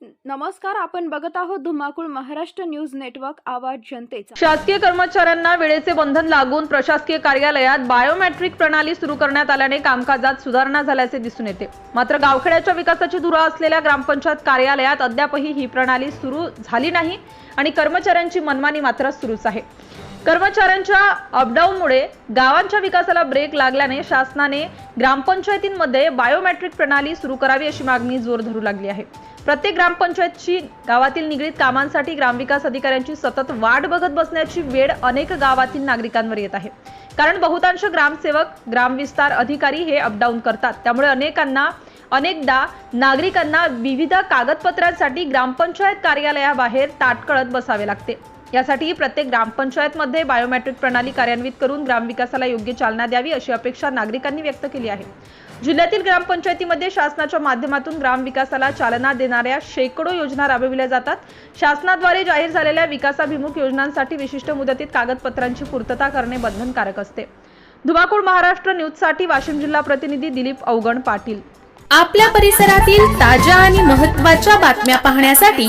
नमस्कार आपण बघत आहोत धुमाकूळ महाराष्ट्र न्यूज नेटवर्क आवाज जनतेचा. शासकीय कर्मचाऱ्यांना वेळेचे बंधन लागून प्रशासकीय कार्यालयात बायोमेट्रिक प्रणाली सुरू करण्यात आल्याने कामकाजात सुधारणा झाल्याचे दिसून येते. मात्र गावखेड्याच्या विकासाची धुरा असलेल्या ग्रामपंचायत कार्यालयात अद्यापही ही प्रणाली सुरू झाली नाही आणि कर्मचाऱ्यांची मनमानी मात्र सुरूच आहे. कर्मचाऱ्यांच्या अपडाऊनमुळे गावांच्या विकासाला ब्रेक लागल्याने शासनाने ग्रामपंचायतींमध्ये बायोमेट्रिक प्रणाली सुरू करावी अशी मागणी जोर धरू लागली आहे. प्रत्येक ग्रामपंचायतची गावातील निगडीत कामांसाठी ग्रामविकास अधिकाऱ्यांची सतत वाट बघत बसण्याची वेळ अनेक गावातील नागरिकांवर येत आहे. कारण बहुतांश ग्रामसेवक ग्रामविस्तार अधिकारी हे अपडाऊन करतात. त्यामुळे अनेकांना अनेकदा नागरिकांना विविध कागदपत्रांसाठी ग्रामपंचायत कार्यालयाबाहेर ताटकळत बसावे लागते. यासाठी प्रत्येक ग्रामपंचायतमध्ये बायोमेट्रिक प्रणाली कार्यान्वित करून ग्रामविकासाला योग्य चालना द्यावी अशी अपेक्षा नागरिकांनी व्यक्त केली आहे. जिल्ह्यातील ग्रामपंचायतीमध्ये शासनाच्या माध्यमातून ग्रामविकासाला चालना देणाऱ्या शेकडो योजना राबविल्या जातात. शासनाद्वारे जाहीर झालेल्या विकासाभिमुख योजनांसाठी विशिष्ट मुदतीत कागदपत्रांची पूर्तता करणे बंधनकारक असते. धुमाकूळ महाराष्ट्र न्यूजसाठी वाशिम जिल्हा प्रतिनिधी दिलीप अवगण पाटील. आपल्या परिसरातील ताज्या आणि महत्त्वाच्या बातम्या पाहण्यासाठी